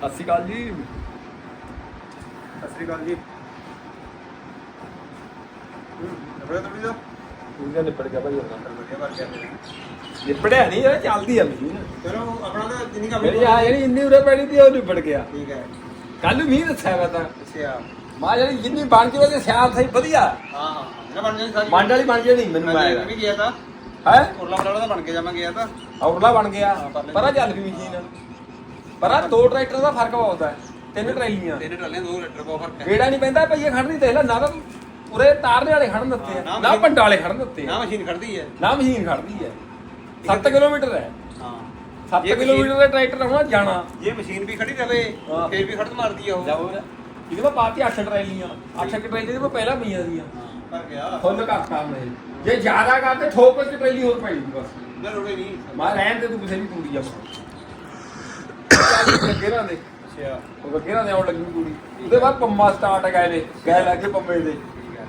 ਸਤਿ ਸ਼੍ਰੀ ਅਕਾਲ ਜੀ। ਸਤਿ ਸ੍ਰੀ ਅਕਾਲ ਜੀ। ਬੜਾ ਤਬੜੀ ਦਾ ਪੂਰੀਆਂ ਨਿਪੜ ਗਿਆ ਭਾਈ ਉਹਨਾਂ ਵਧੀਆ ਵਰ ਗਿਆ ਮੇਰਾ ਨਿਪੜਿਆ ਨਹੀਂ ਇਹ ਚੱਲਦੀ ਆ ਮਸ਼ੀਨ। ਚਲੋ ਆਪਣਾ ਤਾਂ ਜਿੰਨੀ ਕੰਮ ਮੇਰੀ ਆ ਜਿਹੜੀ ਇੰਨੀ ਉਰੇ ਪੈਣੀ ਤੀ ਉਹ ਨਿਪੜ ਗਿਆ। ਠੀਕ ਹੈ। ਕੱਲ ਨੂੰ ਮੀਂਹ ਦੱਸਿਆ ਵਾ ਤਾਂ। ਅੱਛਾ। ਮਾ ਜਿਹੜੀ ਜਿੰਨੀ ਬਣ ਸਿਆਲ ਸਹੀ ਵਧੀਆ। ਹਾਂ ਹਾਂ ਨਾ ਬਣ ਜਾਣੀ ਸਾਰੀ। ਮੰਡ ਵਾਲੀ ਬਣ ਜੇ ਨਹੀਂ ਮੈਨੂੰ ਮੈਂ ਆਇਆ। ਵੀ ਗਿਆ ਤਾਂ। ਹੈ? ਉਰਲਾ ਦਾ ਬਣ ਕੇ ਗਿਆ ਤਾਂ। ਔਰਲਾ ਬਣ ਗਿਆ। ਹਾਂ, ਪਰਲੇ ਪਰਾਂ ਚੱਲ ਗਈ ਮਸ਼ੀਨ। ਪਰਾਂ ਦੋ ਟਰੈਕਟਰ ਦਾ ਫ਼ਰਕ ਬਹੁਤ ਹੈ ਤਿੰਨ ਟਰੈਲੀਆਂ। ਤਿੰਨ ਟਰਾਲੀਆਂ ਦੋ ਲੀਟਰ ਬਹੁਤ ਫ਼ਰਕ ਹੈ। ਗੇੜਾ ਨਹੀਂ ਪੈਂਦਾ ਭਈਏ ਖੜਨੀ ਦੇਖ ਲੈ ਨਾ ਤਾਂ ਉਰੇ ਤਾਰਨੇ ਵਾਲੇ ਖੜਨ ਦਿੱਤੇ ਹਾਂ, ਨਾ ਆ ਨਾ ਮਸ਼ੀਨ- ਪੰਡਾਂ ਵਾਲੇ ਖੜਨ ਦਿੱਤੇ ਨਾ ਆ ਮਸ਼ੀਨ ਖੜਦੀ ਹੈ। ਨਾ ਮਸ਼ੀਨ ਖੜਦੀ ਹੈ। 7 ਕਿਲੋਮੀਟਰ ਹੈ। ਹਾਂ। 7 ਜੇ ਕਿਲੋਮੀਟਰ ਦਾ ਟਰੈਕਟਰ ਹੋਣਾ ਜਾਣਾ। ਜੇ ਮਸ਼ੀਨ ਵੀ ਖੜੀ ਰਵੇ ਹਾਂ। ਫੇਰ ਵੀ ਖੜਤ ਮਾਰਦੀ ਆ ਉਹ। ਜਾਓ ਇਹਦੇ ਮੈਂ ਪਾਤੀ 8 ਟਰੈਲੀਆਂ। 8 ਟਰੈਲੀ ਦੇ ਮੈਂ ਪਹਿਲਾਂ ਪਈਆਂ ਸੀਆਂ ਹਾਂ ਪਰ ਗਿਆ। ਫੁੱਲ ਕਰਤਾ ਮੈਂ ਜੇ ਜ਼ਿਆਦਾ ਕਰਦੇ ਠੋਕ ਕੇ ਟਰੈਲੀ ਹੋਰ ਪਈ ਬਸ। ਨਾ ਰੋੜੇ ਨਹੀਂ। ਮੈਂ ਰਹਿਣ ਦੇ ਤੂੰ ਕਿਸੇ ਵੀ ਤੂੜੀ ਆ। ਲੱਗੇ ਨਾ। ਦੇ ਅੱਛਾ ਉਹ ਲੱਗੇ ਨਾ ਦੇ ਆਉਣ ਲੱਗੀ ਤੂੜੀ ਉਹਦੇ ਬਾਅਦ ਪੰਮਾ ਸਟਾਰਟ ਗਏ ਨੇ ਗਏ ਲੱਗੇ ਪੰਮੇ ਦੇ। ਠੀਕ ਹੈ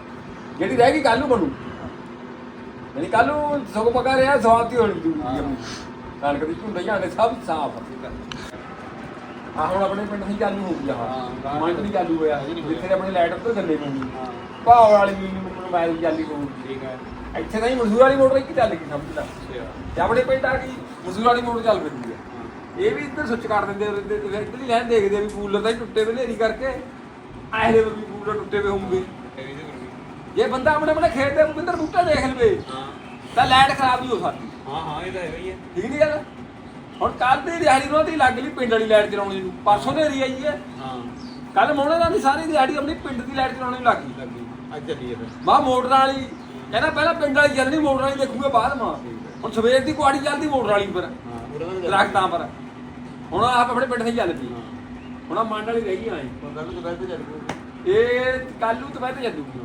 ਜਿਹੜੀ ਰਹਿ ਗਈ ਕੱਲ ਨੂੰ ਬਣੂ। ਯਾਨੀ ਕੱਲ ਨੂੰ ਸਗੋਂ ਪਕਾ ਰਿਹਾ ਸਵਾਦ ਹੀ ਹੋਣੀ ਤੂੜੀ ਹਾਂ। ਦੀ ਕਣਕ ਦੀ ਝੁੰਡੇ ਝਾਂਡੇ ਸਭ ਸਾਫ਼ ਠੀਕ ਹੈ ਆ ਹੁਣ ਆਪਣੇ ਪਿੰਡ ਦੀ ਚਾਲੂ ਹੋ ਗਈ ਆ। ਨਹੀਂ ਚਾਲੂ ਹੋਇਆ। ਹਜੇ ਨਹੀਂ ਹੋਇਆ। ਜਿੱਥੇ ਆਪਣੇ ਲਾਈਟ ਉੱਤੇ ਥੱਲੇ ਪੈਣੀ ਹਾਂ। ਭਾਵ ਵਾਲੀ ਚਾਲੀ ਠੀਕ ਹੈ ਇੱਥੇ ਤਾਂ ਹੀ ਮਜ਼ਦੂਰ ਵਾਲੀ ਮੋਟਰ ਇੱਕ ਚੱਲ ਗਈ ਸਮਝ ਲੈ। ਤੇ ਆਪਣੇ ਪਿੰਡ ਆ ਗਈ ਮਜ਼ਦੂਰ ਵਾਲੀ ਮੋਟਰ ਚੱਲ ਹਾਂ ਇਹ ਵੀ ਇੱਧਰ ਸੁੱਚ ਕਰ ਦਿੰਦੇ ਆ ਇੱਧਰ ਇੱਧਰ ਹੀ ਲੈਣ ਦੇਖਦੇ ਆ ਵੀ ਕੂਲਰ ਤਾਂ ਹੀ ਟੁੱਟੇ ਵੇ ਨੇਰੀ ਕਰਕੇ ਆਹਲੇ ਵੀ ਕੂਲਰ ਟੁੱਟੇ ਵੇ ਹੋਣਗੇ। ਜੇ ਬੰਦਾ ਆਪਣੇ ਆਪਣੇ ਖੇਤ ਦੇ ਅੰਦਰ ਬੂਟਾ ਦੇਖ ਲਵੇ ਹਾਂ। ਤਾਂ ਲਾਈਟ ਖਰਾਬ ਨਹੀਂ ਹੋ ਸਕਦੀ। ਹਾਂ ਹਾਂ ਇਹ ਤਾਂ ਹੈਗਾ ਹੀ ਹੈ ਠੀਕ ਨਹੀਂ ਗੱਲ? ਹੁਣ ਕੱਲ ਦੀ ਦਿਹਾੜੀ ਨੂੰ ਦੀ ਲੱਗ ਲਈ ਪਿੰਡ ਵਾਲੀ ਲਾਈਟ ਚਲਾਉਣੀ ਨੂੰ ਪਰਸੋਂ ਦੇ ਰਹੀ ਆਈ ਹੈ। ਹਾਂ। ਕੱਲ ਮੋਹਣੇ ਦਾ ਨਹੀਂ ਸਾਰੀ ਦਿਹਾੜੀ ਆਪਣੀ ਪਿੰਡ ਦੀ ਲਾਈਟ ਚਲਾਉਣੀ ਨੂੰ ਲੱਗ ਗਈ। ਲੱਗੀ ਅੱਜ ਚੱਲੀਏ ਫਿਰ। ਮਾਂ ਮੋਟਰ ਵਾਲੀ ਕਹਿੰਦਾ ਪਹਿਲਾਂ ਪਿੰਡ ਵਾਲੀ ਚੱਲਣੀ ਮੋਟਰ ਵਾਲੀ ਦੇਖੂਗਾ ਬਾਅਦ ਮਾਂ। ਹੁਣ ਸਵੇਰ ਦੀ ਕੁਆੜੀ ਚੱਲਦੀ ਮੋਟਰ ਵਾਲੀ ਪਰ ਹਾਂ। ਦਰਖਤਾਂ ਪਰ। ਹੁਣ ਆਪ ਆਪਣੇ ਪਿੰਡ ਦੀ ਚੱਲ ਪਈ ਹੁਣ ਆ ਮੰਡ ਵਾਲੀ ਰਹਿ ਗਈ ਆਏ ਦੁਪਹਿਰ ਤੇ ਚੱਲ ਪਊ ਇਹ ਕੱਲ ਨੂੰ ਤਾਂ ਤੇ ਚੱਲੂਗੀ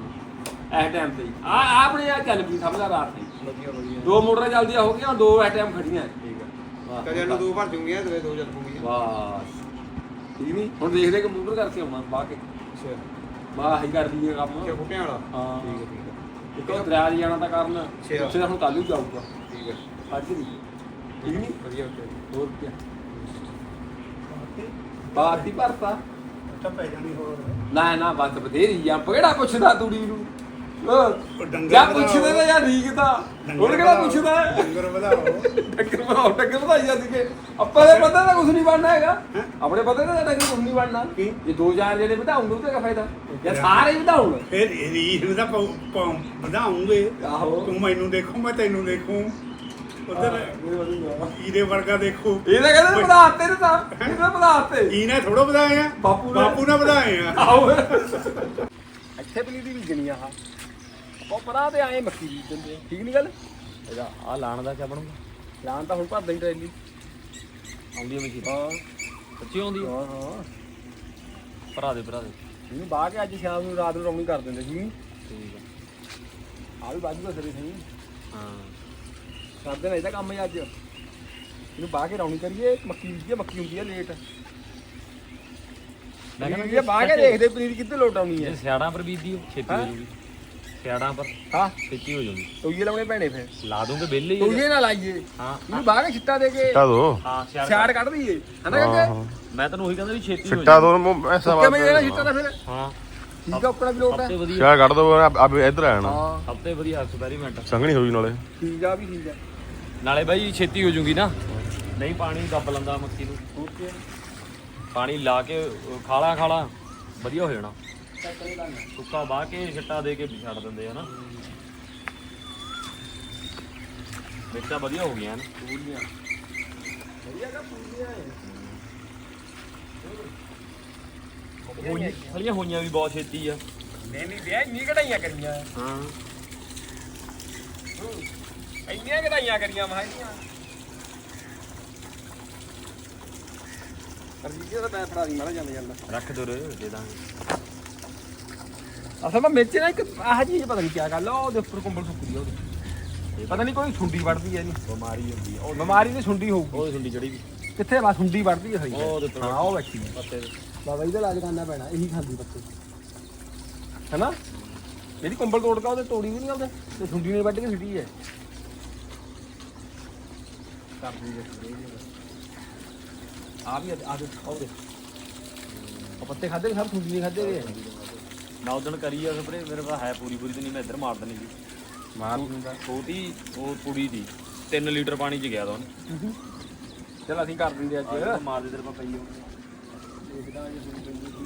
ਇਸ ਟਾਈਮ ਤੇ। ਆ ਆਪਣੇ ਆ ਚੱਲ ਪਈ ਸਮਝਦਾ ਰਾਤ ਵਧੀਆ ਵਧੀਆ। ਦੋ ਮੋਟਰਾਂ ਚੱਲਦੀਆਂ ਹੋ ਗਈਆਂ ਦੋ ਇਸ ਟਾਈਮ ਖੜੀਆਂ। ਠੀਕ ਹੈ ਕਦੇ ਨੂੰ ਦੋ ਭਰ ਜੂਗੀਆਂ ਤੇ ਦੋ ਚੱਲ ਪੂਗੀਆਂ ਬਸ ਠੀਕ ਨਹੀਂ ਹੁਣ ਦੇਖਦੇ ਕੰਪਿਊਟਰ ਕਰਕੇ ਆਉਣਾ ਬਾਹ ਕੇ ਅੱਛਾ। ਬਾਹ ਹੀ ਕਰ ਦਈਏ ਕੰਮ। ਕਿ ਫੁੱਟਿਆਂ ਵਾਲਾ? ਹਾਂ। ਠੀਕ ਹੈ ਠੀਕ ਇੱਕ ਉਹ ਦਰਿਆ ਦੀ ਜਾਣਾ ਤਾਂ ਕਰਨ। ਅੱਛਾ। ਉੱਥੇ ਤਾਂ ਹੁਣ ਕੱਲ ਜਾਊਗਾ। ਹੈ ਠੀਕ ਹੈ ਅੱਜ ਨਹੀਂ ਠੀਕ। ਨਹੀਂ ਵਧੀਆ। ਓਕੇ ਹੋਰ ਕੀ ਬਾਤ ਭਰਤਾ। ਤਾਂ ਪੈ ਜਾਣੀ ਹੋਰ। ਨਾ ਨਾ ਬਸ ਬਥੇਰੀ ਜਾਂ ਕਿਹੜਾ ਪੁੱਛਦਾ ਤੂੜੀ ਨੂੰ? ਜਾਂ। ਪੁੱਛਦੇ ਤਾਂ ਜਾਂ ਰੀਕ ਦਾ ਹੁਣ ਕਿਹੜਾ ਪੁੱਛਦਾ? ਡੰਗਰ ਵਧਾਓ। ਡੰਗਰ ਵਧਾਓ ਡੰਗਰ ਵਧਾਈ ਜਾਂਦੀ ਕਿ। ਆਪਾਂ ਦੇ ਪਤਾ ਤਾਂ ਕੁਝ ਨਹੀਂ ਬਣਨਾ ਹੈਗਾ। ਆਪਣੇ ਪਤਾ ਤਾਂ ਡੰਗਰ ਕੁਝ ਨਹੀਂ ਬਣਨਾ? ਜੇ ਦੋ ਚਾਰ ਜਿਹੜੇ ਵਧਾਉਂਗੇ ਉਹਦਾ ਕੀ ਫਾਇਦਾ? ਜਾਂ ਸਾਰੇ ਵਧਾਉਣ? ਫਿਰ ਰੀਲ ਦਾ ਪਾਉ- ਪਾਉ- ਵਧਾਉਂਗੇ। ਆਹੋ। ਤੂੰ ਮੈਨੂੰ ਦੇਖੂ ਮੈਂ ਤੈਨੂੰ ਦੇਖੂ। ਉਧਰ ਇਹਦੇ ਵਰਗਾ ਦੇਖੂ। ਇਹ ਤਾਂ ਕਹਿੰਦੇ ਵਧਾਤੇ ਨੇ ਤਾਂ ਇਹ ਤਾਂ ਵਧਾਤੇ। ਇਹਨੇ ਥੋੜਾ ਵਧਾਏ ਆ। ਬਾਪੂ ਨੇ- ਬਾਪੂ ਨੇ ਵਧਾਏ ਆ। ਆਓ ਇੱਥੇ ਪਲੀ ਦੀ ਬੀਜਣੀ ਆ ਉਹ ਪਰਾਂ ਤੇ ਆਏ ਮੱਕੀ ਬੀਜ ਦਿੰਦੇ ਆ। ਠੀਕ ਨਹੀਂ ਗੱਲ? ਇਹਦਾ ਆ ਲਾਣ ਦਾ ਕਿਆ ਬਣੂਗਾ? ਲਾਣ ਤਾਂ ਹੁਣ ਭਰ ਦੇਈ ਟਰੈਲੀ। ਆਉਂਦੀ ਹੈ ਮਸ਼ੀਨ ਹਾਂ। ਸੱਚੀ ਆਉਂਦੀ ਹੈ? ਹਾਂ ਹਾਂ। ਭਰਾ ਦੇ ਭਰਾ ਦੇ। ਇਹਨੂੰ ਬਾਹ ਕੇ ਅੱਜ ਸ਼ਾਮ ਨੂੰ ਰਾਤ ਨੂੰ ਰੌਣੀ ਕਰ ਦਿੰਦੇ ਸੀ। ਠੀਕ ਹੈ ਆ ਵੀ ਬਾਜੂਗਾ ਸਰੇ ਸਹੀ। ਹਾਂ। ਕਰਦੇ ਨੇ ਇਹਦਾ ਕੰਮ ਹੈ ਅੱਜ। ਇਹਨੂੰ ਬਾਹ ਕੇ ਰੌਣੀ ਕਰੀਏ ਮੱਕੀ ਬੀਜੀਏ ਮੱਕੀ ਹੁੰਦੀ ਹੈ ਲੇਟ। ਮੈਂ ਕਹਿੰਦਾ ਬਾਹ ਕੇ ਦੇਖਦੇ ਪਨੀਰ ਕਿੱਥੇ ਲੋਟ ਆਉਣੀ ਹੈ। ਇਹ ਸਿਆੜਾਂ ਪਰ ਬੀਜਦੀ ਹੋ ਛੇਤੀ ਹੋ? ਜੂਗੀ ਸਿਆੜਾਂ ਪਰ ਹਾਂ। ਛੇਤੀ ਹੋ ਜੂਗੀ ਤੋਈਏ ਲਾਉਣੇ ਪੈਣੇ ਫਿਰ। ਲਾ ਦੂੰਗੇ ਵਿਹਲੇ ਹੀ ਤੋਈਏ ਨਾ ਲਾਈਏ। ਹਾਂ। ਇਹਨੂੰ ਬਾਹ ਕੇ ਛਿੱਟਾ ਦੇ ਕੇ। ਸਿੱਟਾ ਦੋ। ਹਾਂ ਸਿਆੜ ਸਿਆੜ ਕੱਢ। ਦਈਏ। ਹਨਾ ਕਹਿੰਦੇ ਮੈਂ ਤੈਨੂੰ ਉਹੀ ਕਹਿੰਦਾ ਵੀ ਛੇਤੀ ਹੋ ਜੂਗੀ ਦੋ ਐਸਾ ਕਿਵੇਂ ਬਾਤ ਜਿਹੜਾ ਛਿੱਟਾ ਦਾ ਫਿਰ। ਹਾਂ। ਠੀਕ ਆ ਆਪਣਾ ਵੀ ਲੋਟ ਹੈ ਕੱਢ ਦੋ ਅਬ ਇੱਧਰ ਆ ਜਾਣਾ। ਹਾਂ। ਸਭ ਤੋਂ ਵਧੀਆ ਐਕਸਪੈਰੀਮੈਂਟ ਸੰਘਣੀ ਹੋਈ ਨਾਲੇ। ਠੀਕ ਆ ਵੀ ਠੀਕ ਆ। ਨਾਲੇ ਬਾਈ ਛੇਤੀ ਹੋ ਜੂਗੀ ਨਾ। ਨਹੀਂ ਪਾਣੀ ਦੱਬ ਲੰਦਾ ਮੱਕੀ ਨੂੰ। ਪਾਣੀ ਲਾ ਕੇ ਖਾਲਾ ਖਾਲਾ ਵਧੀਆ ਹੋ ਜਾਣਾ। ਸੁੱਕਾ ਬਾਹ ਕੇ ਛੱਟਾ ਦੇ ਕੇ ਛੱਡ ਦਿੰਦੇ ਆ ਨਾ। ਮਿਰਚਾਂ ਵਧੀਆ ਹੋ ਗਈਆਂ ਨੇ। ਪੂਰੀਆਂ। ਵਧੀਆ ਪੂਰੀਆਂ ਹੋਈਆਂ ਸਾਰੀਆਂ ਹੋਈਆਂ ਵੀ ਬਹੁਤ ਛੇਤੀ ਆ। ਨਹੀਂ ਨਹੀਂ ਵਿਆਹ ਇੰਨੀ ਕਢਾਈਆਂ ਕਰੀਆਂ। ਹਾਂ। ਇੰਨੀਆਂ ਕਢਾਈਆਂ ਕਰੀਆਂ ਮਾਹੀਆਂ ਅਰਜੀਤ ਦਾ ਮੈਂ ਫੜਾ ਦੀ ਮਾਰਾ ਜਾਂਦਾ ਜਾਂਦਾ ਰੱਖ ਦੋ ਰੇ ਦੇ ਦਾਂਗੇ। ਅਸਲ ਵਿੱਚ ਮਿਰਚ ਨਾ ਇੱਕ ਆਹ ਚੀਜ਼ ਪਤਾ ਨਹੀਂ ਕੀ ਗੱਲ ਆ ਉਹਦੇ ਉੱਪਰ ਕੰਬਲ ਸੁੱਕਦੀ ਆ ਉਹਦੇ। ਪਤਾ ਨਹੀਂ ਕੋਈ ਸੁੰਡੀ ਵੜਦੀ ਹੈ ਨਹੀਂ ਬਿਮਾਰੀ ਹੁੰਦੀ ਆ ਉਹ ਬਿਮਾਰੀ ਦੀ ਸੁੰਡੀ ਹੋਊਗੀ। ਉਹ ਸੁੰਡੀ ਚੜੀ ਵੀ। ਕਿੱਥੇ ਬਸ ਸੁੰਡੀ ਵੜਦੀ ਹੈ ਸਹੀ ਉਹ ਉਹਦੇ ਉੱਪਰ। ਹਾਂ ਉਹ ਬੈਠੀ ਹੈ ਪੱਤੇ ਦੇ। ਬਾਬਾ ਇਹਦਾ ਇਲਾਜ ਕਰਨਾ ਪੈਣਾ ਇਹੀ ਖਾਂਦੀ ਪੱਤੇ ਹੈਨਾ? ਜਿਹੜੀ ਕੰਬਲ ਤੋੜ ਕੇ ਉਹਦੇ ਤੋੜੀ ਵੀ ਨਹੀਂ ਆਉਂਦੇ ਤੇ ਸੁੰਡੀ ਨੇ ਵੱਢ ਕੇ ਸਿੱਟੀ ਹੈ ਆ ਵੀ ਆ ਦੇ ਆਉ ਦੇ ਪੱਤੇ ਖਾਦੇ ਸਭ ਸੁੰਡੀ ਨਹੀਂ ਖਾਦੇ ਗਏ ਮੈਂ ਉਦੋਂ ਕਰੀ ਆ ਸਪਰੇ ਮੇਰੇ ਕੋਲ ਹੈ ਪੂਰੀ ਪੂਰੀ ਤੇ ਨਹੀਂ ਮੈਂ ਇੱਧਰ ਮਾਰ ਦੇਣੀ ਸੀ ਮਾਰ ਦਿੰਦਾ ਛੋਟੀ ਉਹ ਕੁੜੀ ਦੀ 3 ਲੀਟਰ ਪਾਣੀ ਚ ਗਿਆ ਤਾਂ ਉਹਨੇ। ਚਲ ਅਸੀਂ ਕਰ ਦਿੰਦੇ ਅੱਜ ਮਾਰ ਦੇ ਤੇਰੇ ਪਾ ਪਈ ਹੋਣੀ ਹੋਰ ਬੱਟੇ ਨਾ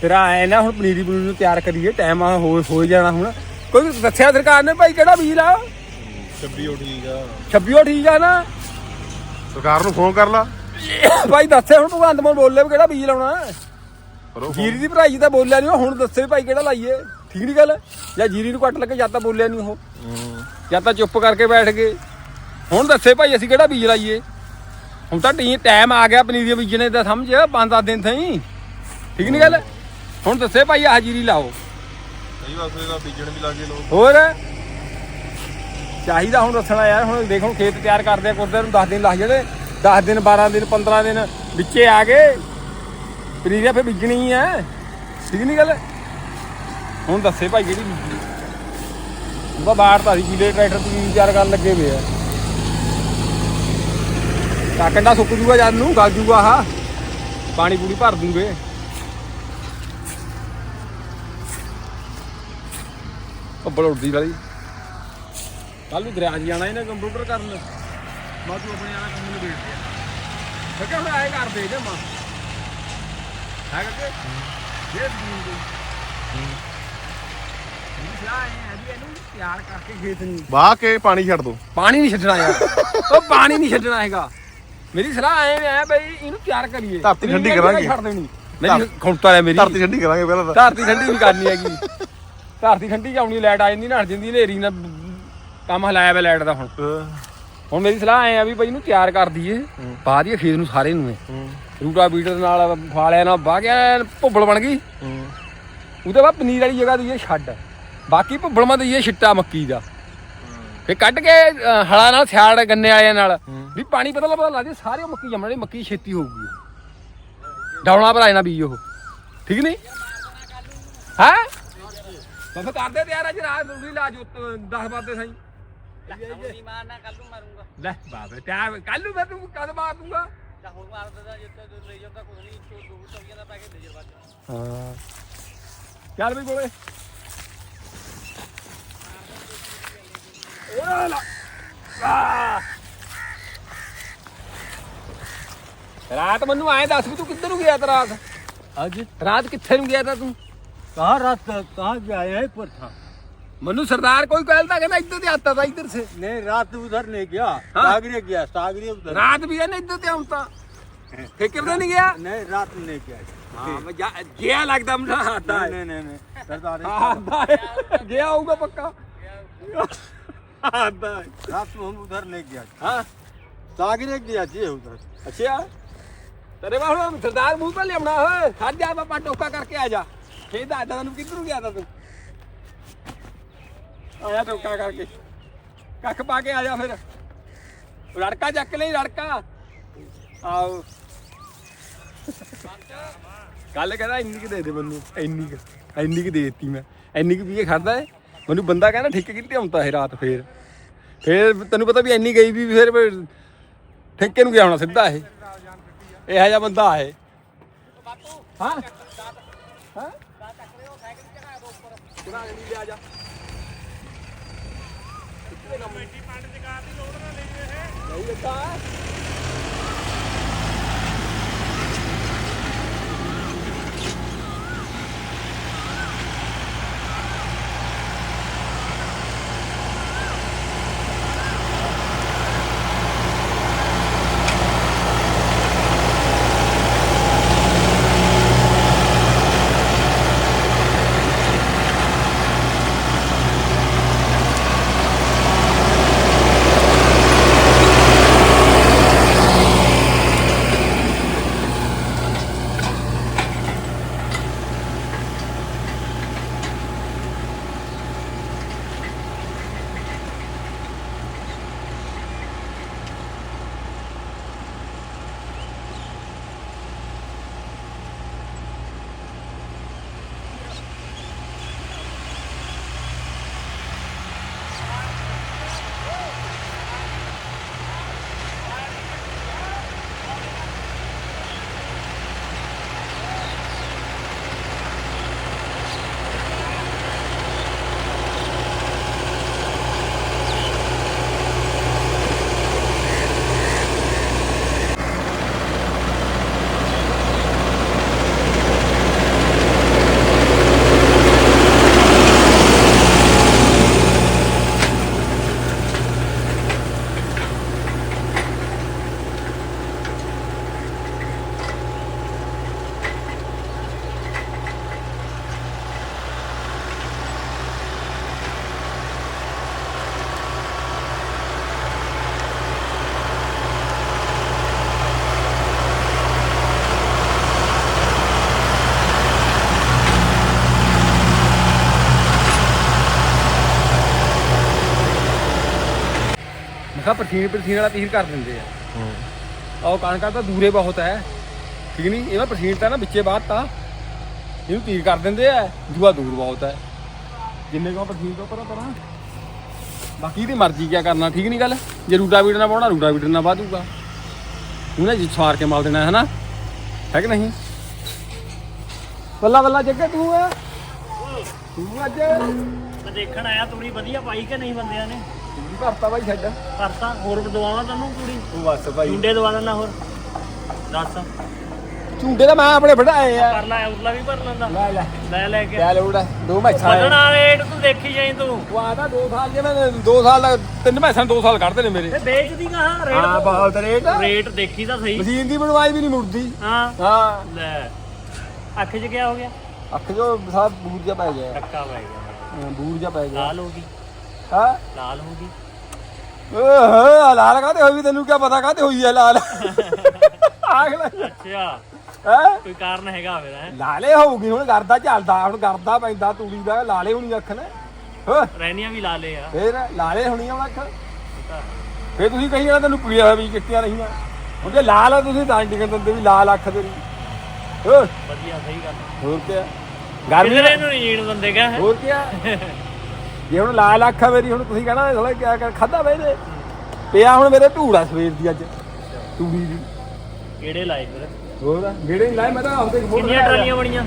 ਤੇਰਾ ਐ ਨਾ ਹੁਣ ਪਨੀਰੀ ਪਨੀਰੀ ਨੂੰ ਤਿਆਰ ਕਰੀਏ ਟਾਈਮ ਆ ਹੋ ਹੋ ਜਾਣਾ ਹੁਣ। ਕੋਈ ਦੱਸਿਆ ਸਰਕਾਰ ਨੇ ਭਾਈ ਕਿਹੜਾ ਬੀਜ ਲਾ 26 ਉਹ ਠੀਕ ਆ। 26 ਠੀਕ ਆ ਨਾ? ਸਰਕਾਰ ਨੂੰ ਫੋਨ ਕਰ ਲਾ। ਭਾਈ ਦੱਸੇ ਹੁਣ ਭਗਵੰਤ ਮਾਨ ਬੋਲੇ ਵੀ ਕਿਹੜਾ ਬੀਜ ਲਾਉਣਾ ਜੀਰੀ ਦੀ ਭਰਾਈ ਤਾਂ ਬੋਲਿਆ ਨਹੀਂ ਹੁਣ ਦੱਸੇ ਵੀ ਭਾਈ ਕਿਹੜਾ ਲਾਈਏ। ਠੀਕ ਨਹੀਂ ਗੱਲ? ਜਾਂ ਜੀਰੀ ਨੂੰ ਕੱਟ ਲੱਗੇ ਜਾਂ ਤਾਂ ਬੋਲਿਆ ਨਹੀਂ ਉਹ। ਜਾਂ ਤਾਂ ਚੁੱਪ ਕਰਕੇ ਬੈਠ ਗਏ। ਹੁਣ ਦੱਸੇ ਭਾਈ ਅਸੀਂ ਕਿਹੜਾ ਬੀਜ ਲਾਈਏ। ਹੁਣ ਤਾਂ ਟਾਈਮ ਆ ਗਿਆ ਪਨੀਰੀਆਂ ਬੀਜਣੇ ਦਾ ਸਮਝ? ਪੰਜ ਦਸ ਦਿਨ ਥਈ। ਠੀਕ ਨਹੀਂ ਗੱਲ? ਹੁਣ ਦੱਸੇ ਭਾਈ ਆਹ ਜੀਰੀ ਲਾਓ। ਸਹੀ ਵਾਸਤੇ ਦਾ ਬੀਜਣ ਵੀ ਲੱਗੇ ਲੋਕ ਹੋਰ? ਚਾਹੀਦਾ ਹੁਣ ਦੱਸਣਾ ਯਾਰ, ਹੁਣ ਦੇਖ ਹੁਣ ਖੇਤ ਤਿਆਰ ਕਰਦੇ ਆ ਕੁਰਦੇ ਨੂੰ 10 ਦਿਨ ਲੱਗ ਜਾਣੇ। 10 ਦਿਨ 12 ਦਿਨ 15 ਦਿਨ ਵਿੱਚੇ ਆ ਗਏ। ਪਨੀਰੀਆਂ ਫੇ ਬੀਜਣੀ ਆ। ਠੀਕ ਨਹੀਂ ਗੱਲ? ਹੁਣ ਦੱਸੇ ਭਾਈ ਜਿਹੜੀ ਬੀਜਣੀ ਉਹਦਾ ਬਾੜ ਤਾਂ ਸੀ ਕਿਲੇ ਟਰੈਕਟਰ ਤੁਸੀਂ ਤਿਆਰ ਕਰਨ ਲੱਗੇ ਵੇ ਆ। ਕਾਕੰਡਾ ਸੁੱਕ ਜੂਗਾ ਜਦ ਨੂੰ, ਗਲ ਜੂਗਾ ਆਹ। ਪਾਣੀ ਪੂਰੀ ਭਰ ਦੂੰਗੇ। ਉਹ ਬਲੌਡੀ ਵਾਲੀ। ਕੱਲ ਨੂੰ ਦਰਿਆ 'ਚ ਜਾਣਾ ਇਹਨੇ ਕੰਪਿਊਟਰ ਕਰਨ। ਮੈਂ ਤੂੰ ਆਪਣੇ ਵਾਲਾ ਕੰਮ ਨੂੰ ਵੇਚ ਦਿਆ ਮੈਂ ਕਿਹਾ ਹੁਣ ਆਏ ਕਰਦੇ ਜੇ ਮਾਂ। ਹੈ ਕਿ ਜੇ ਖੇਤ ਨੂੰ। ਵਾਹ ਕੇ ਪਾਣੀ ਛੱਡ ਦੋ। ਪਾਣੀ ਨਹੀਂ ਛੱਡਣਾ ਯਾਰ। ਉਹ ਪਾਣੀ ਨਹੀਂ ਛੱਡਣਾ ਹੈਗਾ। ਮੇਰੀ ਸਲਾਹ ਐ ਹੈ ਬਈ ਇਹਨੂੰ ਤਿਆਰ ਕਰੀਏ। ਧਰਤੀ ਠੰਡੀ ਕਰਾਂਗੇ। ਛੱਡ ਦੇਣੀ। ਮੇਰੀ ਖੁੰਟਾ ਹੈ ਮੇਰੀ। ਧਰਤੀ ਠੰਡੀ ਕਰਾਂਗੇ ਪਹਿਲਾਂ ਤਾਂ। ਧਰਤੀ ਠੰਡੀ ਵੀ ਕਰਨੀ ਹੈਗੀ। ਧਰਤੀ ਠੰਡੀ ਜਾਉਣੀ ਲਾਈਟ ਆ ਜਾਂਦੀ ਨੜ ਜਾਂਦੀ ਹਨੇਰੀ ਨਾਲ ਕੰਮ ਹਲਾਇਆ ਵੇ ਲਾਈਟ ਦਾ ਹੁਣ। ਹੁਣ ਮੇਰੀ ਸਲਾਹ ਐ ਆ ਵੀ ਬਈ ਇਹਨੂੰ ਤਿਆਰ ਕਰ ਦਈਏ ਪਾ ਦਈਏ ਖੇਤ ਨੂੰ ਸਾਰੇ ਨੂੰ ਰੂਟਾ ਬੀਟਰ ਨਾਲ ਫਾਲਿਆ ਨਾਲ ਵਾਹ ਗਿਆ ਭੁੱਬਲ ਬਣ ਗਈ। ਉਹਦੇ ਬਾਅਦ ਪਨੀਰ ਵਾਲੀ ਜਗ੍ਹਾ ਦਈਏ ਛੱਡ। ਬਾਕੀ ਭੁੱਬਲ ਮਾ ਦਈਏ ਛਿੱਟਾ ਮੱਕੀ ਦਾ। ਫੇ ਕੱਢ ਕੇ ਹਲਾਂ ਨਾਲ ਸਿਆੜ ਗੰਨੇ ਵਾਲਿਆਂ ਨਾਲ। ਵੀ ਪਾਣੀ ਪਤਾ ਪਤਾ ਲਾ ਦੇ ਸਾਰੇ ਮੱਕੀ ਜੰਮਣੀ ਮੱਕੀ ਛੇਤੀ ਹੋਊਗੀ ਡਾਉਣਾ ਭਰਾ ਨਾ ਬੀਜ ਉਹ। ਠੀਕ ਨਹੀਂ? ਹੈ? ਫਿਰ ਕਰਦੇ ਤਿਆਰ ਅੱਜ ਰਾਤ ਨੂੰ ਲਾ ਜੋ 10 ਵਜੇ ਸਾਈ ਨਹੀਂ ਮਾਰਨਾ ਕੱਲ ਨੂੰ ਮਾਰੂੰਗਾ। ਲੈ ਬਾਬੇ ਤਿਆਰ ਕੱਲ ਨੂੰ ਮੈਂ ਤੂੰ ਕਦ ਮਾਰ ਦੂੰਗਾ? ਜਾਂ ਹੁਣ ਮਾਰ ਦਿੰਦਾ ਜਿੱਤੇ ਤੂੰ ਲੈ ਜਾਂਦਾ ਕੋਈ ਨਹੀਂ ਤੂੰ ਦੋ ਤਵੀਆਂ ਦਾ ਪੈਕੇਟ ਦੇ ਜਰਵਾ ਹਾਂ। ਚੱਲ ਵੀ ਕੋਲੇ ਓਏ ਲਾ। ਆ ਰਾਤ ਮੈਨੂੰ ਆਏ ਦੱਸ ਵੀ ਤੂੰ ਕਿੱਧਰ ਨੂੰ ਗਿਆ ਤਾ ਰਾਤ? आज ਰਾਤ ਕਿੱਥੇ ਨੂੰ ਗਿਆ ਤਾ ਤੂੰ? कहाँ रास्ता कहाँ से आया है पर था मनु सरदार कोई कहता कि ना इधर से आता था इधर से नहीं रात उधर नहीं गया सागरे गया सागरे उधर रात भी है ना इधर से आता ठेके पर नहीं गया नहीं रात नहीं गया गया लगता ना आता है नहीं नहीं नहीं सरदार आता है गया होगा पक्का आता है रात में हम उधर नहीं गया हाँ सागरे गया जी उधर अच्छा तेरे बाहर सरदार मुंह पर ले अपना खाद जा पापा टोका करके आ जा ਦਾ ਦਾਦਾ ਨੂੰ ਕਿੱਧਰ ਗਿਆ ਤਾ ਤੂੰ? ਆਇਆ ਟੋਕਾ ਕਰਕੇ। ਕੱਖ ਪਾ ਕੇ ਆ ਜਾ ਫਿਰ। ਲੜਕਾ ਚੱਕ ਲਈ ਲੜਕਾ ਆਓ। ਕੱਲ ਕਹਿੰਦਾ ਇੰਨੀ ਕਿ ਦੇ ਦੇ ਮੈਨੂੰ ਇੰਨੀ ਕਿ ਇੰਨੀ ਕਿ ਦੇ ਦਿੱਤੀ ਮੈਂ। ਇੰਨੀ ਕਿ ਪੀਏ ਖੜਦਾ ਹੈ ਮੈਨੂੰ ਬੰਦਾ ਕਹਿੰਦਾ ਠੇਕੇ ਕਿੱਥੇ ਆਉਂਦਾ ਇਹ ਰਾਤ ਫੇਰ। ਫੇਰ ਤੈਨੂੰ ਪਤਾ ਵੀ ਇੰਨੀ ਗਈ ਵੀ ਫੇਰ ਠੇਕੇ ਨੂੰ ਗਿਆ ਹੋਣਾ ਸਿੱਧਾ ਇਹ। ਇਹੋ ਜਿਹਾ ਬੰਦਾ ਹੈ ਹਾਂ ਹਾਂ? ਚੜਾ ਨਹੀਂ ਲਿਆ ਜਾ। ਕਮੇਟੀ ਪੰਡ ਜਗਾ ਦੀ ਲੋੜ ਨਾ ਲਈ ਇਹ। ਨਹੀਂ ਲੱਗਾ ਕਿਹਾ ਪਰਸੀਨ ਪਰਸੀਨ ਵਾਲਾ ਤੀਰ ਕਰ ਦਿੰਦੇ ਆ। ਉਹ ਕਣਕਾਂ ਤਾਂ ਦੂਰੇ ਬਹੁਤ ਹੈ ਠੀਕ ਨਹੀਂ ਇਹ ਮੈਂ ਪਰਸੀਨ ਤਾਂ ਨਾ ਵਿੱਚੇ ਬਾਤ ਤਾਂ। ਇਹਨੂੰ ਤੀਰ ਕਰ ਦਿੰਦੇ ਆ। ਦੂਆ ਦੂਰ ਬਹੁਤ ਹੈ ਜਿੰਨੇ ਕੋ ਪਰਸੀਨ ਤੋਂ ਪਰਾਂ ਪਰਾਂ ਬਾਕੀ ਦੀ ਮਰਜ਼ੀ ਕਿਆ ਕਰਨਾ ਠੀਕ ਨਹੀਂ ਗੱਲ? ਜੇ ਰੂਟਾ ਨਾ ਪਾਉਣਾ ਰੂਟਾ ਵੀਟ ਨਾ ਵਾਧੂਗਾ ਉਹਨੇ ਜੀ ਸਵਾਰ ਕੇ ਮਾਲ ਦੇਣਾ ਹੈ ਨਾ ਹੈ ਕਿ ਨਹੀਂ? ਬੱਲਾ ਬੱਲਾ ਜੱਗੇ ਤੂੰ ਆ ਤੂੰ ਅੱਜ ਮੈਂ ਦੇਖਣ ਆਇਆ ਤੂੜੀ ਵਧੀਆ ਪਾਈ ਕਿ ਨਹੀਂ ਬੰਦਿਆਂ ਨੇ? ਤੂੰ ਕਰਤਾ ਬਾਈ ਛੱਡ। ਕਰਤਾ ਹੋਰ ਦਵਾਵਾਂ ਤੈਨੂੰ ਤੂੰ ਬਸ ਬਾਈ। ਝੁੰਡੇ ਦਵਾ ਦੇਣਾ ਹੋਰ। ਦੱਸ। ਝੂੰਡੇ ਤਾਂ ਮੈਂ ਆਪਣੇ ਵਢਾਏ ਆ। ਕਰ ਲੈ ਉਰਲਾ ਵੀ ਭਰ ਲੈਂਦਾ। ਲੈ ਲੈ। ਲੈ ਲੈ ਕੇ। ਲੈ ਲੋੜ ਦੋ ਮੈਸਾਂ ਵਾਲੇ। ਰੇਟ ਤੂੰ ਦੇਖੀ ਜਾਈ ਤੂੰ। ਉਹ ਆਦਾ 2 ਸਾਲ ਜੇ ਮੈਂ 2 ਸਾਲ ਦਾ ਤਿੰਨ ਮੈਸਾਂ 2 ਸਾਲ ਕੱਢਦੇ ਨੇ ਮੇਰੇ। ਤੇ ਵੇਚਦੀ ਕਹਾਂ? ਹਾਂ ਰੇਟ ਬਹੁਤ ਰੇਟ ਰੇਟ ਦੇਖੀ ਤਾਂ ਸਹੀ। ਮਸ਼ੀਨ ਦੀ ਬਣਵਾਈ ਵੀ ਨਹੀਂ ਮੁੜਦੀ। ਹਾਂ। ਹਾਂ। ਲੈ। ਅੱਖ 'ਚ ਕਿਆ ਹੋ ਗਿਆ? ਅੱਖ ਜੋ ਸਾਹ ਬੂਰ ਜਾ ਪੈ ਗਿਆ। ਟੱਕਾ ਪੈ ਗਿਆ। ਬੂਰ ਜਾ ਪੈ ਗਿਆ। ਲਾਲ ਹੋ ਗਈ। ਹਾਂ। ਲਾਲ ਹੋ ਗਈ। ਓਹ ਲਾਲ ਕਾਤੇ ਹੋਈ ਤੈਨੂੰ ਕੀ ਪਤਾ ਕਾਤੇ ਹੋਈ ਹੈ ਲਾਲ? ਆਗਲਾ ਅੱਛਾ। ਹੈ? ਕੋਈ ਕਾਰਨ ਹੈਗਾ ਫਿਰ ਹੈ? ਲਾਲੇ ਹੋਊਗੀ ਹੁਣ ਗਰਦਾ ਚੱਲਦਾ ਹੁਣ ਗਰਦਾ ਪੈਂਦਾ ਤੂੜੀ ਦਾ ਲਾਲੇ ਹੋਣੀ ਅੱਖ ਨੇ। ਹੋ ਰਹਿਣੀਆਂ ਵੀ ਲਾਲੇ ਆ। ਫੇਰ ਲਾਲੇ ਹੋਣੀ ਆ ਅੱਖ ਫੇਰ ਤੁਸੀਂ ਕਹੀ ਜਾਣਾ ਤੈਨੂੰ ਪੀੜਿਆ ਹੋਇਆ ਵੀ ਕਿੱਤੀਆਂ ਰਹੀਆਂ। ਹੁਣ ਜੇ ਲਾਲ ਆ ਤੁਸੀਂ ਤਾਂ ਟਿਕਣ ਦਿੰਦੇ ਵੀ ਲਾਲ ਅੱਖ ਤੇਰੀ। ਹੋ ਵਧੀਆ ਸਹੀ ਗੱਲ ਹੋਰ ਕੀ ਗਰਮੀ ਨੂੰ ਨਹੀਂ ਜੀਣ ਦਿੰਦੇ ਕਾ ਹੋਰ ਕੀ ਜੇ ਹੁਣ ਲਾਲ ਅੱਖ ਮੇਰੀ ਹੁਣ ਤੁਸੀਂ ਕਹਣਾ ਥੋੜਾ ਕਿਆ ਕਰ ਖਾਦਾ ਬਈ ਪਿਆ ਹੁਣ ਮੇਰੇ ਧੂੜਾ ਸਵੇਰ ਦੀ ਅੱਜ। ਤੂੜੀ ਦੀ। ਕਿਹੜੇ ਲਾਏ ਫਿਰ? ਹੋਰ ਜਿਹੜੇ ਨਹੀਂ ਲਾਏ ਮੈਂ ਤਾਂ ਆਪਦੇ ਫੋਟੋ ਕਿੰਨੀਆਂ ਟਰਾਲੀਆਂ ਬਣੀਆਂ?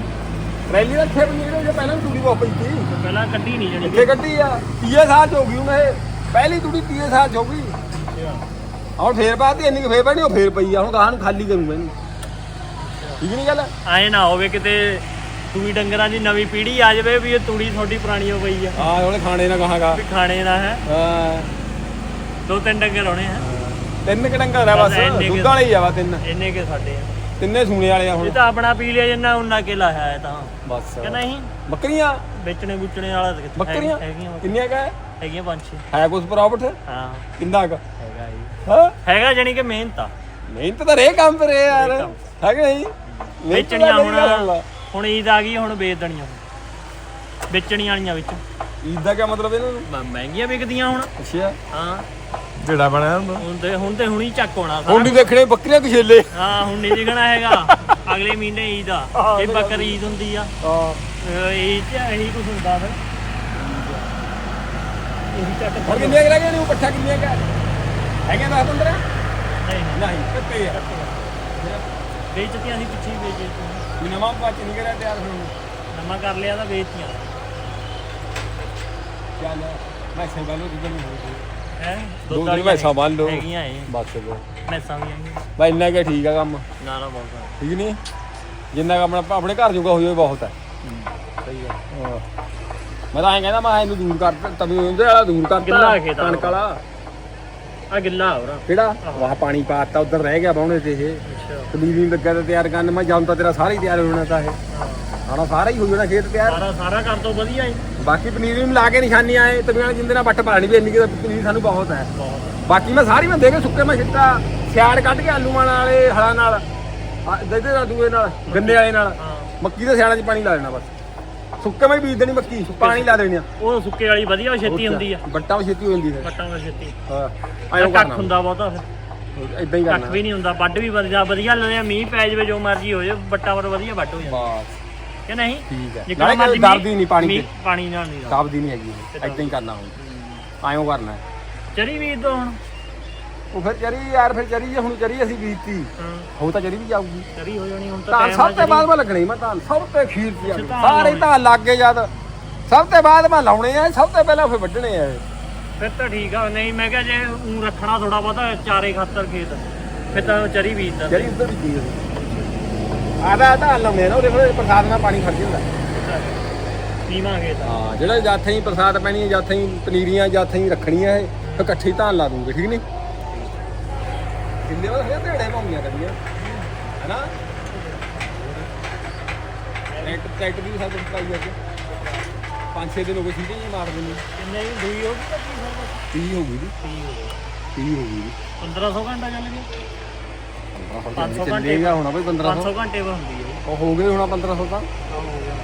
ਰੈਲੀ ਦਾ ਖੇਪ ਨਹੀਂ ਜੇ ਪਹਿਲਾਂ ਵੀ ਤੂੜੀ ਪਈ ਸੀ। ਪਹਿਲਾਂ ਕੱਢੀ ਨਹੀਂ ਜਣੀ ਇੱਥੇ ਕੱਢੀ ਆ। 30 ਸਾਲ ਚ ਹੋ ਗਈ ਹੁਣ ਇਹ। ਪਹਿਲੀ ਤੂੜੀ 30 ਸਾਲ ਚ ਹੋ ਗਈ। ਹੁਣ ਫੇਰ ਬਾਅਦ ਇੰਨੀ ਫੇਰ ਪੈਣੀ ਉਹ ਫੇਰ ਪਈ ਆ। ਹੁਣ ਗਾਹਾਂ ਨੂੰ ਖਾਲੀ ਕਰੂੰਗਾ ਇਹਨੂੰ ਠੀਕ ਨਹੀਂ ਗੱਲ? ਆਏ ਨਾ ਹੋਵੇ ਕਿਤੇ ਤੂੜੀ ਡੰਗਰਾਂ ਦੀ ਨਵੀਂ ਪੀੜ੍ਹੀ ਆ ਜਾਵੇ ਵੀ ਇਹ ਤੂੜੀ ਤੁਹਾਡੀ ਪੁਰਾਣੀ ਹੋ ਗਈ ਆ। ਹਾਂ ਉਹਨੇ ਖਾਣੇ ਨਾ ਗਾਹਾਂਗਾ ਵੀ ਖਾਣੇ ਨਾ ਹੈ। ਹਾਂ। ਦੋ ਤਿੰਨ ਡੰਗਰ ਹੋਣੇ ਹੈ। ਤਿੰਨ ਕੜੰਗਾ ਦਾ ਬਸ ਬਸ ਇੰਨੇ ਕੁ- ਦੁੱਧ ਵਾਲੇ ਹੀ ਆ ਵਾ ਤਿੰਨ। ਇੰਨੇ ਕੇ ਸਾਡੇ ਆ। ਤਿੰਨੇ ਸੂਣੇ ਵਾਲੇ ਆ ਇਹ ਹੁਣ ਤਾਂ ਆਪਣਾ ਪੀ ਲਿਆ ਜਿੰਨਾ ਉਹਨਾਂ ਕੇ ਲਾਇਆ ਹੈ ਤਾਂ। ਬਸ। ਕਿ ਨਹੀਂ? ਬੱਕਰੀਆਂ? ਵੇਚਣੇ ਬੁੱਚਣੇ ਵਾਲਾ ਤਾਂ ਕਿੱਥੇ ਬੱਕਰੀਆਂ? ਹੈਗੀਆਂ ਕਿੰਨੀਆਂ ਕਾ ਹੈਗੀਆਂ ਪੰਜ ਛੇ। ਹੈ ਕੁਛ ਪ੍ਰੋਫਿਟ ਹਾਂ। ਕਿੰਨਾ ਕਾ? ਹੈਗਾ ਜੀ। ਹਾਂ। ਹੈਗਾ ਜਾਨੀ ਕਿ ਮਿਹਨਤ ਆ। ਮਿਹਨਤ ਤਾਂ ਰੇ ਕੰਮ ਤੇ ਰੇ ਯਾਰ। ਹੈ ਕਿ ਨਹੀਂ? ਮਿਹਨਤ ਵੇਚਣੀਆਂ ਤਾਂ ਹੁਣ। ਹੁਣ ਈਦ ਆ ਗਈ ਹੁਣ ਵੇਚ ਦੇਣੀਆਂ ਵੇਚਣੀਆਂ ਵਾਲੀਆਂ ਵਿੱਚ। ਈਦ ਦਾ ਕੀ ਮਤਲਬ ਇਹਨਾਂ ਨੂੰ? ਮ- ਮਹਿੰਗੀਆਂ ਵਿਕਦੀਆਂ ਹੁਣ। ਅੱਛਾ। ਹਾਂ। ਜਿਹੜਾ ਬਣਿਆ ਹੁੰਦਾ। ਹੁਣ ਤੇ ਹੁਣ ਤੇ ਹੁਣੀ ਚੱਕ ਹੋਣਾ ਸਾਰਾ। ਹੁਣ ਨਹੀਂ ਦੇਖਣੇ ਬੱਕਰੀਆਂ ਕਛੇਲੇ। ਹਾਂ ਹੁਣ ਨਹੀਂ ਦਿਖਣਾ ਹੈਗਾ। ਅਗਲੇ ਮਹੀਨੇ ਈਦ ਆ। ਇਹ ਬੱਕਰ ਈਦ ਹੁੰਦੀ ਆ। ਹਾਂ। ਅਹ ਈਦ ਚ ਇਹੀ ਕੁਝ ਹੁੰਦਾ ਫਿਰ। ਇਹੀ ਚੱਕ ਹੁਣ ਕਿੰਨੀਆਂ ਕੁ ਰਹਿ ਗਈਆਂ ਨੇ? ਉਹ ਪੱਠਾ ਕਿੰਨੀਆਂ ਕਾ ਹੈਗੀਆਂ 10 15 ਨਹੀਂ। ਨਹੀਂ ਕੱਤੇ ਆ। ਵੇਚਤੀਆਂ ਸੀ ਪਿੱਛੇ ਹੀ ਵੇਚ ਵੀ ਨਵਾਂ ਪਾਚ ਨਹੀਂ ਕਰਿਆ ਤਿਆਰ ਹੁਣ ਕੰਮ ਕਰ ਲਿਆ ਤਾਂ ਵੇਚਤੀਆਂ। ਚੱਲ ਮੈਂ ਸੇਵਾ ਨੂੰ ਜਿੱਦਣ ਨੂੰ ਹੋਈ ਹੈ? ਦੋ ਦਿਨ ਮੈਸਾਂ ਬੰਨ ਲਓ। ਹੈਗੀਆਂ ਇਹ। ਬਸ ਬੋ ਮੈਸਾਂ ਵੀ ਹੈਗੀਆਂ। ਬਈ ਇੰਨਾ ਕਿ ਠੀਕ ਆ ਕੰਮ। ਨਾ ਨਾ ਬਹੁਤ ਆ। ਠੀਕ ਨਹੀਂ? ਜਿੰਨਾ ਕੰਮ ਆਪਣਾ ਆਪਣੇ ਘਰ ਜੋਗਾ ਹੋ ਜਾਵੇ ਬਹੁਤ ਹੈ। ਸਹੀ ਆ। ਹਾਂ। ਮੈਂ ਤਾਂ ਐਂ ਕਹਿੰਦਾ ਮੈਂ ਇਹਨੂੰ ਦੂਰ ਕਰ ਤਵੀ ਉਹਦੇ ਵਾਲਾ ਦੂਰ ਕਰਤਾ ਗਿੱਲਾ ਖੇਤ ਆ। ਕਣਕ ਵਾਲਾ। ਆ ਗਿੱਲਾ ਹੋਰਾ ਕਿਹੜਾ? ਵਾਹ ਪਾਣੀ ਪਾਤਾ ਉਧਰ ਰਹਿ ਗਿਆ ਬਾਉਣੇ ਤੇ ਇਹ। ਅੱਛਾ। ਕਬੀਰ ਨਹੀਂ ਲੱਗਾ ਤੇ ਤਿਆਰ ਕਰਨ ਮੈਂ ਜਾਂ ਤਾਂ ਤੇਰਾ ਸਾਰਾ ਹੀ ਤਿਆਰ ਹੋਣਾ ਤਾਂ ਇਹ। ਆਣਾ ਸਾਰਾ ਹੀ ਹੋ ਜਾਣਾ ਖੇਤ ਤਿਆਰ। ਸਾਰਾ ਸਾਰਾ ਕਰ ਤੋਂ ਵਧੀਆ ਹੀ। ਬਾਕੀ ਪਨੀਰ ਵੀ ਮਿਲਾ ਕੇ ਨਿਸ਼ਾਨੀ ਆਏ ਵਾਲੇ ਜਿੰਦੇ ਨਾਲ ਵੱਟ ਪਾਣੀ ਵੀ ਇੰਨੀ ਕਿ ਪਨੀਰ ਸਾਨੂੰ ਬਹੁਤ ਹੈ। ਬਹੁਤ। ਬਾਕੀ ਮੈਂ ਸਾਰੀ ਮੈਂ ਦੇ ਕੇ ਸੁੱਕੇ ਮੈਂ ਛਿੱਟਾ ਸਿਆੜ ਕੱਢ ਕੇ ਆਲੂ ਮਾਣ ਵਾਲੇ ਹਲਾਂ ਨਾਲ ਦੇਦੇ ਨਾਲ ਦੂਏ ਨਾਲ ਗੰਨੇ ਵਾਲੇ ਨਾਲ। ਮੱਕੀ ਦੇ ਸਿਆੜਾਂ 'ਚ ਪਾਣੀ ਲਾ ਦੇਣਾ ਬਸ। ਸੁੱਕੇ ਮੈਂ ਬੀਜ ਦੇਣੀ ਮੱਕੀ ਪਾਣੀ ਲਾ ਦੇਣੀ ਆ। ਉਹ ਸੁੱਕੇ ਵਾਲੀ ਵਧੀਆ ਉਹ ਛੇਤੀ ਹੁੰਦੀ ਆ। ਬੱਟਾਂ ਵੀ ਛੇਤੀ ਹੋ ਜਾਂਦੀ ਹੈ ਕੱਟਾਂ ਵਿੱਚ ਛੇਤੀ। ਹਾਂ ਐਂ ਕੱਖ ਹੁੰਦਾ ਬਹੁਤਾ ਫਿਰ। ਇਦਾਂ ਹੀ ਕੱਖ ਕਰਨਾ ਵੀ ਨਹੀਂ ਹੁੰਦਾ ਵੱਡ ਵੀ ਵਧੀਆ ਵਧੀਆ ਲੈਣੇ ਮੀਂਹ ਪੈ ਜਾਵੇ ਜੋ ਮਰਜ਼ੀ ਹੋ ਜਾਵੇ ਬੱਟਾ ਪਰ ਵਧੀਆ ਵੱਡ ਹੋ ਜਾਂਦਾ ਬਸ। ਕਿ ਨਹੀਂ? ਠੀਕ ਹੈ ਜਿੱਕਣਾ ਨਾਲੇ ਮਰਜ਼ੀ ਡਰਦੀ ਨਹੀਂ ਪਾਣੀ ਤੇ। ਪਾਣੀ ਨਾਲ ਨਹੀਂ ਕਾਬਦੀ ਨਹੀਂ ਹੈਗੀ ਇਦਾਂ ਹੀ ਕਰਨਾ ਹੁਣ। ਐਂ ਕਰਨਾ। ਚਰੀ ਵੀ ਤੋਂ ਹੁਣ। ਉਹ ਫਿਰ ਚਰੀ ਯਾਰ ਫਿਰ ਚਰੀ ਜੇ ਹੁਣ ਚਰੀ ਅਸੀਂ ਬੀਜਤੀ ਹਾਂ। ਤਾਂ ਚਰੀ ਵੀ ਜਾਊਗੀ। ਚਰੀ ਹੋ ਜਾਣੀ ਹੁਣ ਤਾਂ ਤਾਂ ਸਭ ਤੋਂ ਬਾਅਦ ਮੈਂ ਲੱਗਣੀ ਮੈਂ ਤਾਂ ਸਭ ਤੋਂ ਖੀਰ ਦੀ ਅੱਛਾ, ਧਾਨ ਸਾਰੇ ਲਾਉਣੇ। ਤਾਂ ਲੱਗ ਜਦ ਸਭ ਤੋਂ ਬਾਅਦ ਮੈਂ ਲਾਉਣੇ ਆ ਸਭ ਤੋਂ ਪਹਿਲਾਂ ਫਿਰ ਵੱਢਣੇ ਆ। ਇਹ। ਫਿਰ ਤਾਂ ਠੀਕ ਆ ਨਹੀਂ ਮੈਂ ਕਿਹਾ ਜੇ ਊਂ ਰੱਖਣਾ ਥੋੜਾ ਬਹੁਤਾ ਚਾਰੇ ਖਾਤਰ ਖੇਤ। ਫਿਰ ਤਾਂ ਚਰੀ ਬੀਜ ਦਿੰਦੇ ਚਰੀ ਉੱਧਰ ਬੀਜੀ ਆਦਾ ਤਾਂ ਲਾਉਣੇ ਆ ਨਾ ਉਹਦੇ ਫਿਰ ਪ੍ਰਸਾਦ ਨਾਲ ਪਾਣੀ ਖੜ ਜਾਂਦਾ। ਖੇਤ ਆ। ਹਾਂ ਜਿਹੜਾ ਜਾਥੇ ਹੀ ਪ੍ਰਸਾਦ ਪੈਣੀ ਹੈ ਜਾਥੇ ਹੀ ਪਨੀਰੀਆਂ ਜਾਥੇ ਹੀ ਰੱਖਣੀਆਂ ਇਹ ਫਿਰ ਇਕੱਠੀ ਧਾਨ ਲਾ ਦੂੰਗੇ ਠੀਕ ਨਹੀਂ ਕਿੰਨੇ ਵਾਰ ਫਿਰ ਢੇੜੇ ਪਾਉਂਦੀਆਂ ਕਦੀਆਂ ਹੈਨਾ? ਟਰੈਕਟਰ ਟਰੈਕਟਰ ਦੀ ਸਭ ਕੁਝ ਪਾਈ ਅੱਜ ਪੰਜ ਛੇ ਦਿਨ ਹੋ ਗਏ ਸੀਟੇ ਹੀ ਮਾਰ ਦਿੰਦੇ। ਕਿੰਨੇ ਦੀ ਦੂਈ ਹੋ ਗਈ ਤਾਂ ਕੀ ਹੋਊਗਾ? 30 ਹੋ ਗਈ ਜੀ। ਤੀਹ ਹੋ ਗਈ। 30 ਹੋ ਗਈ ਜੀ। 1500 ਘੰਟਾ ਚੱਲ ਗਿਆ। 1500 500 ਚੱਲੇਗਾ ਹੋਣਾ ਬਈ 1500 500 ਘੰਟੇ ਵਾ ਹੁੰਦੀ ਹੈ ਉਹ ਹੋ ਗਏ ਹੋਣਾ 1500 ਤਾਂ। ਹੋ ਗਿਆ।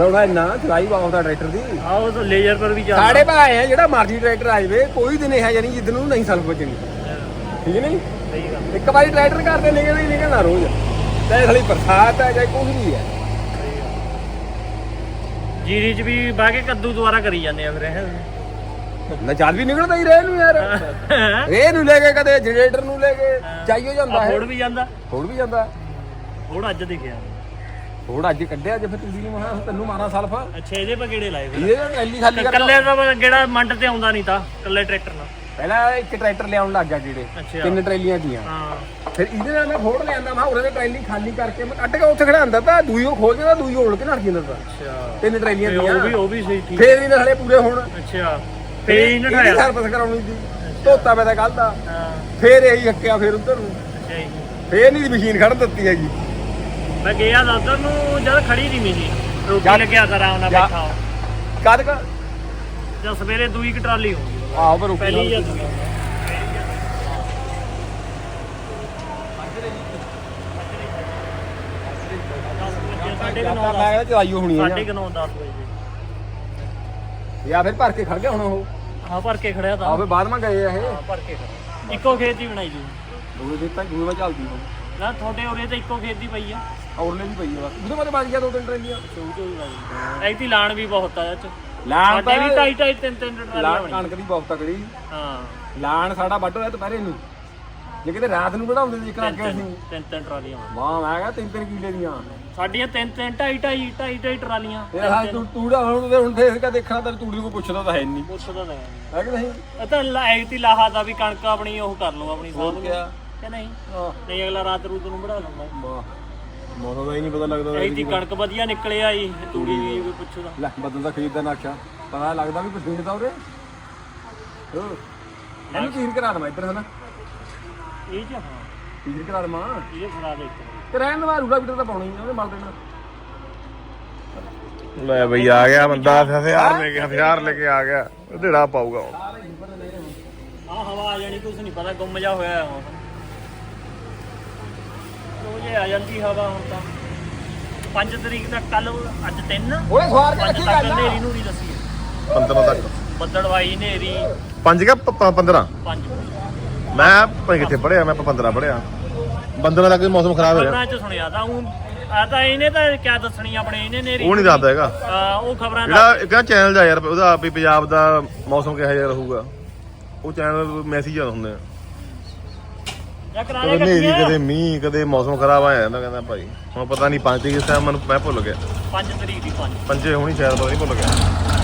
ਹੋਣਾ ਇੰਨਾ ਚਲਾਈ ਬਹੁਤ ਆ ਟਰੈਕਟਰ ਦੀ। ਆਹ ਉਹ ਲੇਜ਼ਰ ਪਰ ਵੀ ਚੱਲਦਾ। ਸਾਡੇ ਭਾਏ ਆ ਜਿਹੜਾ ਮਰਜ਼ੀ ਟਰੈਕਟਰ ਆ ਜਾਵੇ ਕੋਈ ਦਿਨ ਇਹ ਹੈ ਜਾਨੀ ਜਿੱਦ ਨੂੰ ਨਹੀਂ ਸਲਫ ਬਚਣੀ ਠੀਕ ਨਹੀਂ? ਸਹੀ ਗੱਲ ਇੱਕ ਵਾਰੀ ਟਰੈਕਟਰ ਕਰਦੇ ਨਿਕਲਣਾ ਹੀ ਨਿਕਲਣਾ ਰੋਜ਼। ਚਾਹੇ ਸਾਲੀ ਬਰਸਾਤ ਹੈ ਚਾਹੇ ਕੁਝ ਵੀ ਹੈ ਜੀਰੀ ਚ ਵੀ ਬਾਹ ਕੇ ਕੱਦੂ ਦੁਆਰਾ ਕਰੀ ਜਾਂਦੇ ਆ ਫਿਰ ਇਹ। ਨਾ ਚੱਲ ਵੀ ਨਿਕਲਦਾ ਹੀ ਰਹੇ ਨੂੰ ਯਾਰ। ਇਹ ਨੂੰ ਲੈ ਕੇ ਕਦੇ ਜਨਰੇਟਰ ਨੂੰ ਲੈ ਕੇ ਚਾਹੀਓ ਜਾਂਦਾ ਆ ਹੈ। ਫੋੜ ਵੀ ਜਾਂਦਾ। ਫੋੜ ਵੀ ਜਾਂਦਾ। ਫੋੜ ਅੱਜ ਦਿਖਿਆ। ਫੋੜ ਅੱਜ ਕੱਢਿਆ ਜੇ ਫਿਰ ਤੁਸੀਂ ਮਹਾ ਤੈਨੂੰ ਮਾਰਾਂ ਸਲਫ। ਅੱਛਾ ਇਹਦੇ ਪਰ ਕਿਹੜੇ ਲਾਏ ਫਿਰ? ਇਹ ਟਰੈਲੀ ਖਾਲੀ ਕਰ ਕੱਲੇ ਦਾ ਕਿਹੜਾ ਮੰਡ ਤੇ ਆਉਂਦਾ ਨਹੀਂ ਤਾਂ ਕੱਲੇ ਟਰੈਕਟਰ ਨਾਲ। ਪਹਿਲਾਂ ਇੱਕ ਟਰੈਕਟਰ ਲਿਆਉਣ ਲੱਗ ਗਿਆ ਜਿਹੜੇ ਅੱਛਾ। ਤਿੰਨ ਟਰੈਲੀਆਂ ਦੀਆਂ। ਹਾਂ। ਫਿਰ ਇਹਦੇ ਨਾਲ ਮੈਂ ਫੋੜ ਲਿਆਂਦਾ ਮੈਂ ਉਹਦੇ ਟਰੈਲੀ ਖਾਲੀ ਕਰਕੇ ਮੈਂ ਕੱਢ ਕੇ ਉੱਥੇ ਖੜਾਉਂਦਾ ਤਾਂ ਦੂਈ ਉਹ ਖੋਲ ਜਾਂਦਾ ਦੂਈ ਹੋਲ ਕੇ ਨੜ ਜਾਂਦਾ ਤਾਂ ਅੱਛਾ। ਤਿੰਨ ਟਰੈਲੀਆਂ ਤੇ ਉਹ ਵੀ ਦੀਆਂ ਉਹ ਵੀ ਸਹੀ ਠੀਕ। ਫੇਰ ਇਹਨਾਂ ਹਲੇ ਪੂਰੇ ਹੋਣ। ਅੱਛਾ। ਫੇਰ ਹੀ ਇਹਦੀ ਨਠਾਇਆ ਸਰਵਿਸ ਕਰਾਉਣੀ ਸੀ। ਧੋਤਾ ਮੈਂ ਤਾਂ ਕੱਲ ਦਾ। ਹਾਂ। ਫੇਰ ਇਹੀ ਹੱਕਿਆ ਫੇਰ ਉੱਧਰ ਨੂੰ। ਅੱਛਾ ਜੀ। ਫੇਰ ਨਹੀਂ ਮਸ਼ੀਨ ਖੜ ਦਿੱਤੀ ਹੈਗੀ। ਮੈਂ ਗਿਆ ਤਾਂ ਉੱਧਰ ਨੂੰ ਜਦ ਖੜੀ ਦੀ ਮਿਲੀ। ਰੋਟੀ ਲੱਗਿਆ ਤਾਂ ਜਦ- ਬੈਠਾ। ਕਦ ਕ ਜਦ ਸਵੇਰੇ ਦੂਈ ਕ ਟਰਾਲੀ ਹੋ ਆਹ ਪਰ ਪਹਿਲੀ ਜਾਂ ਨੌ ਮੈਂ ਦਸ ਕਿਹਾ ਚਲਾਈਓ ਹੋਣੀ ਹੈ ਕੁ ਨੌ 10 ਵਜੇ ਜਾਂ। ਫਿਰ ਭਰ ਕੇ ਖੜ ਗਿਆ ਹੁਣ ਉਹ? ਹਾਂ ਭਰ ਕੇ ਖੜਿਆ ਤਾਂ। ਆਹ ਫਿਰ ਬਾਅਦ ਮੈਂ ਗਏ ਆ ਇਹ। ਹਾਂ ਭਰ ਕੇ ਖੜਿਆ। ਇੱਕੋ ਖੇਤ ਦੀ ਬਣਾਈ ਜੀ। ਦੂਏ ਦਿਨ ਤੱਕ ਦੂਏ ਚੱਲਦੀ ਹੁਣ ਨਾ ਤੁਹਾਡੇ ਉਰੇ ਤਾਂ ਇੱਕੋ ਖੇਤ ਦੀ ਪਈ ਆ। ਔਰਲੇ ਵੀ ਪਈ ਆ ਬਸ। ਉਹਦੇ ਬਾਰੇ ਬਚ ਗਿਆ ਦੋ ਤਿੰਨ ਟਰੈਲੀਆਂ? ਚੌਂ ਚੌਂ ਹੀ ਲਾਈ ਐਤੀ ਲਾਣ ਵੀ ਬਹੁਤ ਆ ਚ। ਲਾਣ ਸਾਡੇ ਵੀ ਢਾਈ ਢਾਈ ਤਿੰਨ ਤਿੰਨ ਟਰਾਲੀਆਂ ਲਾਣ ਬਣੀਆਂ ਕਣਕ ਦੀ ਬਹੁਤ ਤਕੜੀ। ਹਾਂ। ਲਾਣ ਸਾਡਾ ਵੱਢ ਹੋਇਆ ਦੁਪਹਿਰੇ ਨੂੰ। ਜੇ ਕਿਤੇ ਰਾਤ ਨੂੰ ਬਣਾਉਂਦੇ ਸੀ ਅੱਗੇ ਅਸੀਂ। ਤਿੰਨ ਤਿੰਨ ਟਰਾਲੀਆਂ ਬਣੀਆਂ। ਵਾਹ ਮੈਂ ਕਿਹਾ ਤਿੰਨ ਤਿੰਨ ਕਿੱਲੇ ਦੀਆਂ। ਸਾਡੀਆਂ ਤਿੰਨ ਤਿੰਨ ਢਾਈ ਢਾਈ ਢਾਈ ਢਾਈ ਟਰਾਲੀਆਂ। ਇਹ ਹਾਂ ਤੂੰ ਤੂੜਾ ਹੁਣ ਤੇ ਹੁਣ ਫੇਰ ਕਾ ਦੇਖਣਾ ਤਾਂ ਤੂੜੀ ਨੂੰ ਪੁੱਛਦਾ ਤਾਂ ਹੈ ਨਹੀਂ। ਪੁੱਛਦਾ ਤਾਂ ਹੈ ਨੀ। ਹੈ ਕਿ ਨਹੀਂ? ਇਹ ਤਾਂ ਐਤੀ ਲਾਹਾ ਦਾ ਵੀ ਕਣਕ ਆਪਣੀ ਉਹ ਕਰ ਲਓ ਆਪਣੀ ਹੋਰ ਸਾਂਭ ਕਿਆ? ਕਿ ਨਹੀਂ? ਆਹ ਨਹੀਂ ਅਗਲਾ ਰਾਤ ਰੂਤ ਨੂੰ ਬਣਾ ਲੈਂਦਾ ਵਾਹ। ਮੋਨੋ ਦਾ ਹੀ ਨਹੀਂ ਪਤਾ ਲੱਗਦਾ ਐਤੀ ਕਣਕ ਵਧੀਆ ਨਿਕਲੇ ਆਈ ਤੂੜੀ ਵੀ ਪੁੱਛਦਾ ਲੈ ਬਦਲ ਦਾ ਖਰੀਦਦਾ ਨਾਖਿਆ ਪਤਾ ਲੱਗਦਾ ਵੀ ਪਸੀਨ ਦਾ ਉਰੇ। ਹੋ ਇਹਨੂੰ ਕੀਰ ਕਰਾ ਦਵਾਂ ਇੱਧਰ ਹਨਾ? ਇਹ ਚ ਹਾਂ। ਕੀਰ ਕਰਾ ਦਵਾਂ। ਇਹ ਫੜਾ ਦੇ ਇੱਕ ਤੇ ਰਹਿਣ ਦਾ ਰੂੜਾ ਬੀਟਰ ਤਾਂ ਪਾਉਣਾ ਹੀ ਆ, ਉਹਨੇ ਮਲ ਦੇਣਾ। ਲੈ ਬਈ ਆ ਗਿਆ ਬੰਦਾ ਹਥਿਆਰ ਲੈ ਕੇ ਹਥਿਆਰ ਲੈ ਕੇ ਆ ਗਿਆ। ਢੇੜਾ ਪਾਊਗਾ ਉਹ। ਆ ਹਵਾ ਆ ਜਾਣੀ ਕੁਝ ਨਹੀਂ ਪਤਾ ਗੁੰਮ ਜਾ ਹੋਇਆ ਹੈ ਮੌਸਮ ਰੋਜ਼ੇ ਆ ਜਾਂਦੀ ਹਵਾ ਹੁਣ ਤਾਂ। 5 ਤਰੀਕ ਤੱਕ ਕੱਲ ਅੱਜ 3 ਓਏ ਸਵਾਰ ਕੇ 5 ਰੱਖੀ ਤੱਕ ਗੱਲ। ਹਨੇਰੀ ਨੂਰੀ ਦੱਸੀ 15 ਤੱਕ। ਬੱਦਲਵਾਈ ਹਨੇਰੀ। ਪੰਜ ਕਾ 15 5 ਮੈਂ ਕਿੱਥੇ ਪੜਿਆ ਮੈਂ 15 ਪੜਿਆ 15 ਤੱਕ ਮੌਸਮ ਖਰਾਬ ਹੋ ਗਿਆ ਚ ਸੁਣਿਆ ਤਾਂ ਉਹ ਆ ਤਾਂ ਇਹਨੇ ਤਾਂ ਕਿਆ ਦੱਸਣੀ ਆਪਣੇ ਇਹਨੇ ਨੇਰੀ ਉਹ ਨਹੀਂ ਦੱਸਦਾ ਹੈਗਾ। ਉਹ ਖਬਰਾਂ ਦਾ ਜਿਹੜਾ ਇੱਕ ਚੈਨਲ ਦਾ ਯਾਰ ਉਹਦਾ ਵੀ ਪੰਜਾਬ ਦਾ ਮੌਸਮ ਕਿਹੋ ਜਿਹਾ ਰਹੂਗਾ। ਉਹ ਚੈਨਲ ਮੈਸੇਜ ਆ ਹੁੰਦੇ ਆ। ਜਾਂ ਕਰਾ ਕਦੇ ਹਨੇਰੀ ਕਦੇ ਮੀਂਹ ਕਦੇ ਮੌਸਮ ਖਰਾਬ ਆ ਜਾਂਦਾ ਕਹਿੰਦਾ ਭਾਈ। ਹੁਣ ਪਤਾ ਨਹੀਂ ਪੰਜ ਤਰੀਕ ਇਸ ਟਾਈਮ ਮੈਨੂੰ ਮੈਂ ਭੁੱਲ ਗਿਆ। 5 ਤਰੀਕ ਦੀ 5 ਪੰਜੇ ਹੋਣੀ ਸ਼ਾਇਦ ਪਤਾ ਨਹੀਂ ਭੁੱਲ ਗਿਆ।